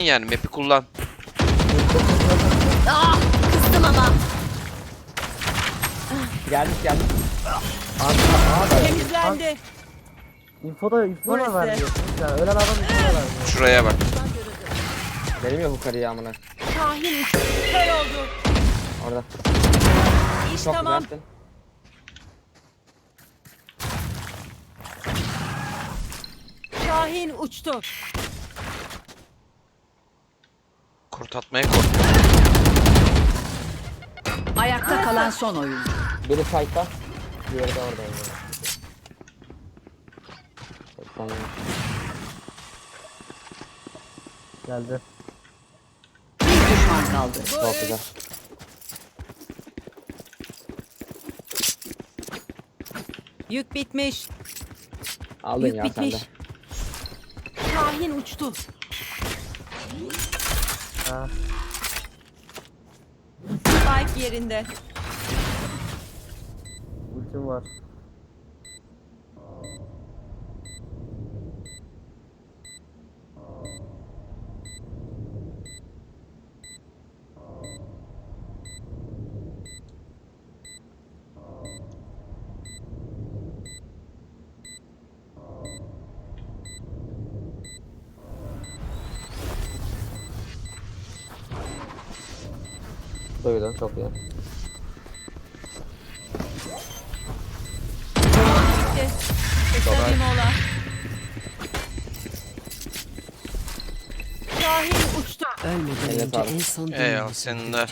yani map'i kullan. Ah kızdım ama. Geldik geldik. Temizlendi. Info da info Burası. da vermiyorsunuz yani. Ölen adam info da vermiyor. Şuraya bak. Benim ya bu karıyı amına. Şahin uçtu. Kör oldu. Orada. İş Çok tamam. güzelsin. Şahin uçtu. Kurt atmaya kork. Ayakta kalan son oyun. Biri site'da. Diğeri de orada. Tamam. Geldi. Bir düşman kaldı. Çok güzel. Yük bitmiş. Aldın Yük ya sen de. bitmiş. Şahin uçtu. Ha. Spike yerinde. Ultim var. Duydum çok iyi. Şahin uçtu. Ölmeden Elle önce sağlık. en son dünyayı senin de.